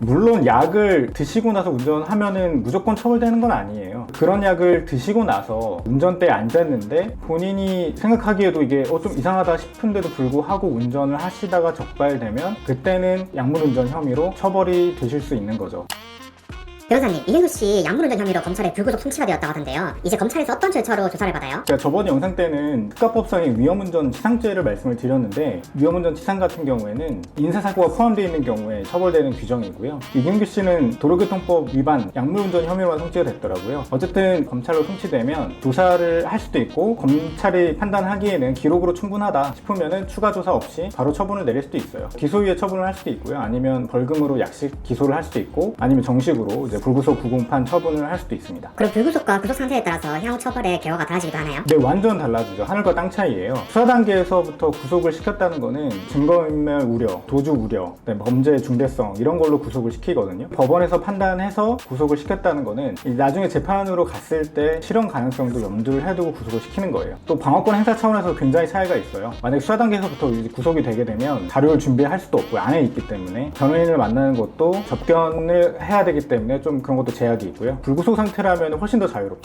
물론 약을 드시고 나서 운전하면은 무조건 처벌되는 건 아니에요. 그런 약을 드시고 나서 운전대에 앉았는데 본인이 생각하기에도 이게 어, 좀 이상하다 싶은데도 불구하고 운전을 하시다가 적발되면 그때는 약물 운전 혐의로 처벌이 되실 수 있는 거죠. 변호사님, 이행수 씨 약물운전 혐의로 검찰에 불구속 송치가 되었다고 하던데요. 이제 검찰에서 어떤 절차로 조사를 받아요? 제가 저번 영상 때는 특가법상의 위험운전 치상죄를 말씀을 드렸는데 위험운전 치상 같은 경우에는 인사사고가 포함되어 있는 경우에 처벌되는 규정이고요. 이경규 씨는 도로교통법 위반 약물운전 혐의로만 송치가 됐더라고요. 어쨌든 검찰로 송치되면 조사를 할 수도 있고 검찰이 판단하기에는 기록으로 충분하다 싶으면은 추가 조사 없이 바로 처분을 내릴 수도 있어요. 기소유예 처분을 할 수도 있고요. 아니면 벌금으로 약식 기소를 할 수도 있고 아니면 정식으로 이제 불구속 구공판 처분을 할 수도 있습니다. 그럼 불구속과 구속 상태에 따라서 향후 처벌의 결과가 달라지기도 하나요? 네, 완전 달라지죠. 하늘과 땅 차이예요. 수사 단계에서부터 구속을 시켰다는 거는 증거인멸 우려, 도주 우려, 네, 범죄의 중대성 이런 걸로 구속을 시키거든요. 법원에서 판단해서 구속을 시켰다는 거는 이 나중에 재판으로 갔을 때 실현 가능성도 염두를 해두고 구속을 시키는 거예요. 또 방어권 행사 차원에서 굉장히 차이가 있어요. 만약 수사 단계에서부터 구속이 되게 되면 자료를 준비할 수도 없고 안에 있기 때문에 변호인을 만나는 것도 접견을 해야 되기 때문에 좀 그런 것도 제약이 있고요. 불구속 상태라면 훨씬 더 자유롭죠.